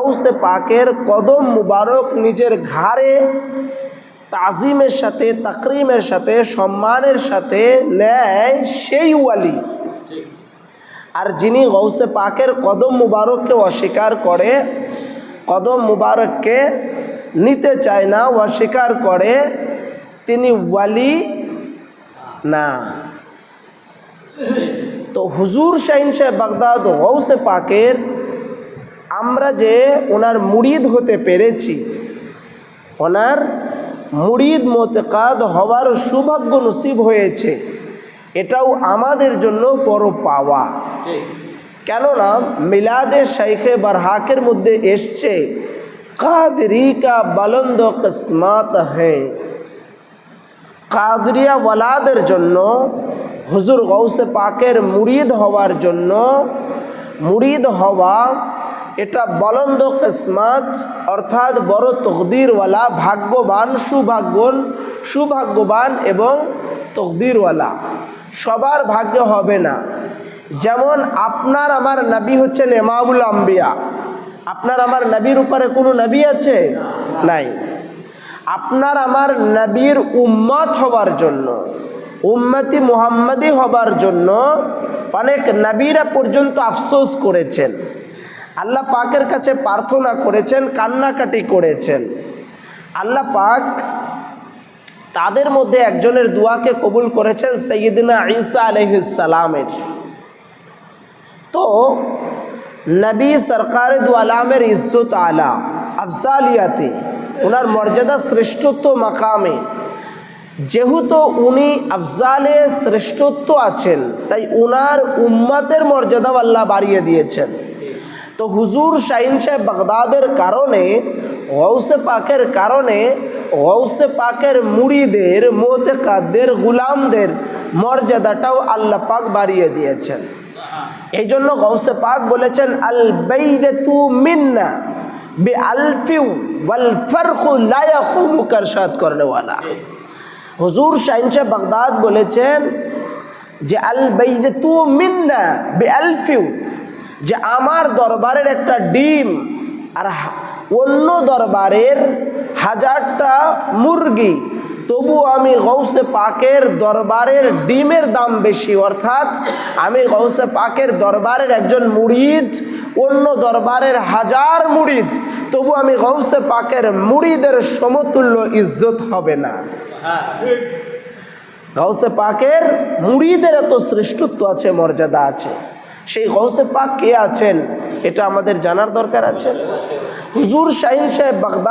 গৌসে পাকের কদম মুবারক নিজের ঘাড়ে তাজিমের সাথে, তাকরিমের সাথে, সম্মানের সাথে নেয় সেই ওয়ালি। আর যিনি গৌসে পাকের কদম মুবারককে অস্বীকার করে, কদম মুবারককে নিতে চায় না, অস্বীকার করে, তিনি ওয়ালি না। তো হুজুর শাহিন সাহেব বাগদাদ গৌসে পাকের আমরা যে ওনার মুরিদ হতে পেরেছি, ওনার মুরিদ মোতেকাদ হওয়ার সৌভাগ্য নসিব হয়েছে, এটাও আমাদের জন্য বড় পাওয়া। কেননা মিলাদে শাইখে বারহাকের মধ্যে এসছে কাদরি কা বলন্দ কিসমাত হ্যাঁ কাদরিয়া ওয়ালাদের জন্য, হুজুর গৌসে পাকের মুরিদ হওয়ার জন্য, মুরিদ হওয়া এটা বলন্দ কিসমাত, অর্থাৎ বড় তকদিরওয়ালা, ভাগ্যবান, সুভাগ্যন, সুভাগ্যবান এবং তকদিরওয়ালা। সবার ভাগ্য হবে না। যেমন আপনার আমার নবী হচ্ছেন এমাবুল আম্বিয়া। আপনার আমার নবীর উপরে কোনো নবী আছে? নাই। আপনার আমার নবীর উম্মত হবার জন্য, উম্মতি মুহাম্মদি হবার জন্য অনেক নবীরা পর্যন্ত আফসোস করেছেন। আল্লাহ পাকের কাছে প্রার্থনা করেছেন, কান্নাকাটি করেছেন। আল্লাহ পাক তাদের মধ্যে একজনের দোয়াকে কবুল করেছেন সৈয়দিনা ঈসা আলহিসালামের তো নবী সরকার আলামের ইজ্জত আলা, আফজালিয়াতে ওনার মর্যাদা শ্রেষ্ঠত্ব মাকামে। যেহেতু উনি আফজালে শ্রেষ্ঠত্ব আছেন, তাই ওনার উম্মাতের মর্যাদা আল্লাহ বাড়িয়ে দিয়েছেন। তো হুজুর শাহিন সাহেব বাগদাদের কারণে গৌসে পাকের কারণে গৌসে পাকের মুড়িদের, মোতেকাদের, গুলামদের মর্যাদাটাও আল্লাহ পাক বাড়িয়ে দিয়েছেন। এই জন্য গৌসে পাক বলেছেন, আল তু মিন্না বে আলফিউ ওয়াল ফরখু লায়াখু মুকারশাদ করনেওয়ালা। হুজুর শাহিন সাহেব বাগদাদ বলেছেন যে, আল বেইদে তু মিন্না বে আলফিউ যে আমার দরবারের একটা ডিম আর অন্য দরবারের হাজারটা মুরগি, তবু আমি গৌসে পাকের দরবারের ডিমের দাম বেশি। অর্থাৎ আমি গৌসে পাকের দরবারের একজন মুড়িদ অন্য দরবারের হাজার মুড়িদ তবু আমি গৌসে পাকের মুড়িদের সমতুল্য ইজ্জত হবে না। গৌসে পাকের মুড়িদের এত শ্রেষ্ঠত্ব আছে, মর্যাদা আছে। সেই গৌসে পাক কে আছেন? এটা আমাদের জানার দরকার আছে। হুজুর শাহিন সাহেব বাগদা